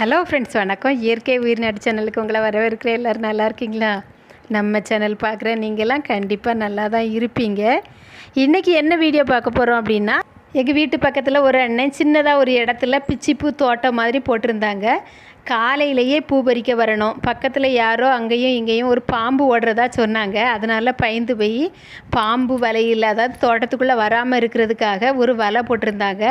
Hello friends வணக்கம். இயற்கை உயிர்நாடு சேனலுக்கு உங்களை வரவேற்கிற எல்லோரும் நல்லா இருக்கீங்களா? நம்ம சேனல் பார்க்குற நீங்கள்லாம் கண்டிப்பாக நல்லா தான் இருப்பீங்க. இன்றைக்கி என்ன வீடியோ பார்க்க போகிறோம் அப்படின்னா எங்கள் வீட்டு பக்கத்தில் ஒரு அண்ணன் சின்னதாக ஒரு இடத்துல பிச்சிப்பூ தோட்டம் மாதிரி போட்டிருந்தாங்க. காலையிலேயே பூ பறிக்க வரணும். பக்கத்தில் யாரோ அங்கேயும் இங்கேயும் ஒரு பாம்பு ஓடுறதா சொன்னாங்க. அதனால் பயந்து போய் பாம்பு வலையில் அதாவது தோட்டத்துக்குள்ளே வராமல் இருக்கிறதுக்காக ஒரு வலை போட்டிருந்தாங்க.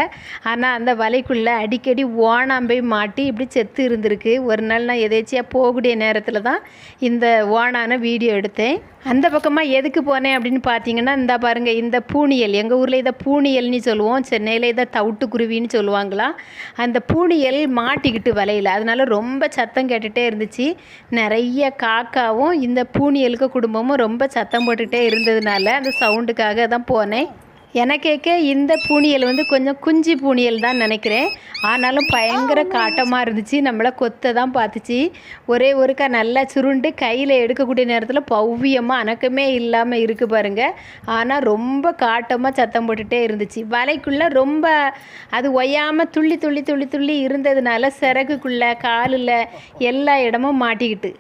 ஆனால் அந்த வலைக்குள்ளே அடிக்கடி ஓணாம்பை மாட்டி இப்படி செத்து இருந்திருக்கு. ஒரு நாள் நான் எதேச்சியாக போகக்கூடிய நேரத்தில் தான் இந்த ஓணான வீடியோ எடுத்தேன். அந்த பக்கமாக எதுக்கு போனேன் அப்படின்னு பார்த்தீங்கன்னா இந்த பாருங்கள் இந்த பூணியல் எங்கள் ஊரில் இதை பூணியல்னு சொல்லுவோம். சென்னையில் இதை தவிட்டுக்குருவின்னு சொல்லுவாங்களா? அந்த பூணியல் மாட்டிக்கிட்டு வலையில். அதனால ரொம்ப சத்தம் கேட்டுகிட்டே இருந்துச்சு. நிறைய காக்காவும் இந்த பூனியலுக்கு குடும்பமும் ரொம்ப சத்தம் போட்டுகிட்டே இருந்ததுனால அந்த சவுண்டுக்காக தான் போனேன். எனக்கேக்க இந்த பூணியல் வந்து கொஞ்சம் குஞ்சு பூணியல் தான் நினைக்கிறேன். ஆனாலும் பயங்கர காட்டமாக இருந்துச்சு. நம்மளை கொத்த தான் பார்த்துச்சு ஒரே ஒருக்கா நல்லா சுருண்டு கையில் எடுக்கக்கூடிய நேரத்தில் பவ்யமாக அணக்கமே இல்லாமல் இருக்குது பாருங்க. ஆனால் ரொம்ப காட்டமாக சத்தம் போட்டுகிட்டே இருந்துச்சு. வலைக்குள்ளே ரொம்ப அது ஒய்யாமல் துள்ளி துள்ளி துள்ளி துள்ளி இருந்ததுனால சிறகுக்குள்ளே காலில் எல்லா இடமும் மாட்டிக்கிட்டு.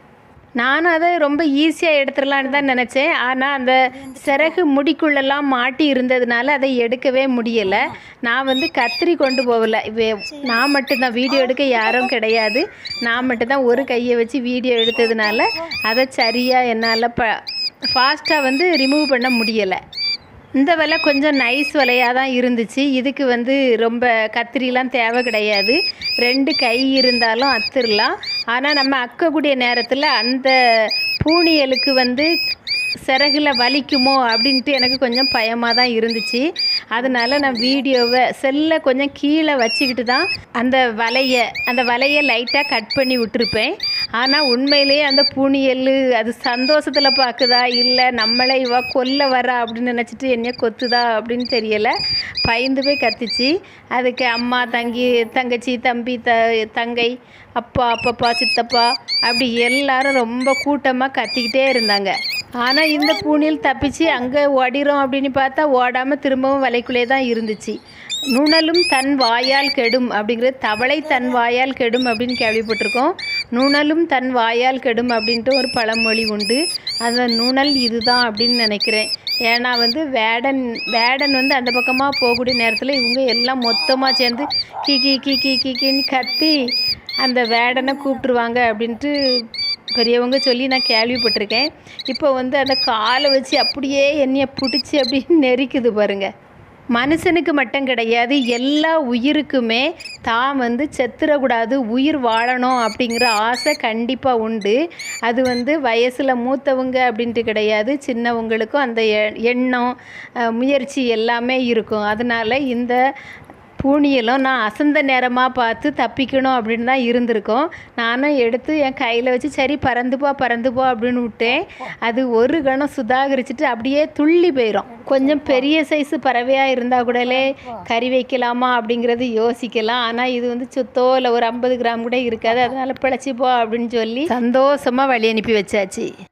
நானும் அதை ரொம்ப ஈஸியாக எடுத்துடலான்னு தான் நினச்சேன். ஆனால் அந்த சிறகு முடிக்குள்ளெல்லாம் மாட்டி இருந்ததுனால அதை எடுக்கவே முடியலை. நான் வந்து கத்திரி கொண்டு போகலை. வே- நான் மட்டும்தான் வீடியோ எடுக்க யாரும் கிடையாது. நான் மட்டும்தான் ஒரு கையை வச்சு வீடியோ எடுத்ததுனால அதை சரியாக என்னால் ப ஃபாஸ்ட்டாக வந்து ரிமூவ் பண்ண முடியலை. இந்த வலை கொஞ்சம் நைஸ் வலையாக தான் இருந்துச்சு. இதுக்கு வந்து ரொம்ப கத்திரிலாம் தேவை கிடையாது. ரெண்டு கை இருந்தாலும் அத்துடலாம் ஆனால் நம்ம அக்கக்கூடிய நேரத்தில் அந்த பூணியலுக்கு வந்து சிறகுல வலிக்குமோ அப்படின்ட்டு எனக்கு கொஞ்சம் பயமாக தான் இருந்துச்சு. அதனால நான் வீடியோவை செல்லை கொஞ்சம் கீழே வச்சுக்கிட்டு தான் அந்த வலையை அந்த வலையை லைட்டாக கட் பண்ணி விட்டுருப்பேன். ஆனால் உண்மையிலேயே அந்த பூணியல் அது சந்தோஷத்தில் பார்க்குதா இல்லை நம்மளை இவ கொல்ல வரா அப்படின்னு நினச்சிட்டு என்னைய கொத்துதா அப்படின்னு தெரியலை. பயந்து போய் கத்திச்சு அதுக்கு அம்மா தங்கி தங்கச்சி தம்பி த தங்கை அப்பா அப்பப்பா சித்தப்பா அப்படி எல்லாரும் ரொம்ப கூட்டமாக கத்திக்கிட்டே இருந்தாங்க. ஆனால் இந்த பூணியில் தப்பிச்சு அங்கே ஓடிரும் அப்படின்னு பார்த்தா ஓடாமல் திரும்பவும் வலைக்குள்ளே தான் இருந்துச்சு. நுணலும் தன் வாயால் கெடும் அப்படிங்கிறது தவளை தன் வாயால் கெடும் அப்படின்னு கேள்விப்பட்டிருக்கோம். நுணலும் தன் வாயால் கெடும் அப்படின்ட்டு ஒரு பழமொழி உண்டு. அந்த நுணல் இதுதான் அப்படின்னு நினைக்கிறேன். ஏன்னா வந்து வேடன் வேடன் வந்து அந்த பக்கமாக போகக்கூடிய நேரத்தில் இவங்க எல்லாம் மொத்தமாக சேர்ந்து கீ கீ கீ கீ கீ கின்னு கத்தி அந்த வேடனை கூப்பிட்ருவாங்க அப்படின்ட்டு பெரியவங்க சொல்லி நான் கேள்விப்பட்டிருக்கேன். இப்போ வந்து அந்த காலை வச்சு அப்படியே என்னையை பிடிச்சி அப்படி நெரிக்குது பாருங்கள் மனுஷனுக்கு மட்டும் கிடையாது எல்லா உயிருக்குமே தான் வந்து செத்துறக்கூடாது உயிர் வாழணும் அப்படிங்கிற ஆசை கண்டிப்பாக உண்டு. அது வந்து வயசில் மூத்தவங்க அப்படின்ட்டு கிடையாது சின்னவங்களுக்கும் அந்த எ- எண்ணம் முயற்சி எல்லாமே இருக்கும். அதனால் இந்த பூனியலும் நான் அசந்த நேரமாக பார்த்து தப்பிக்கணும் அப்படின்னு தான் இருந்திருக்கோம். நானும் எடுத்து என் கையில் வச்சு சரி பறந்து போ பறந்து போ அப்படின்னு விட்டேன். அது ஒரு கணம் சுதாகரிச்சுட்டு அப்படியே துள்ளி போயிடும் கொஞ்சம் பெரிய சைஸு பறவையாக இருந்தால் கூடலே கறி வைக்கலாமா அப்படிங்கிறது யோசிக்கலாம். ஆனால் இது வந்து சுத்தோ இல்லை ஒரு ஐம்பது கிராம் கூட இருக்காது. அதனால் பிழைச்சி போ அப்படின்னு சொல்லி சந்தோஷமாக வழி அனுப்பி வச்சாச்சு.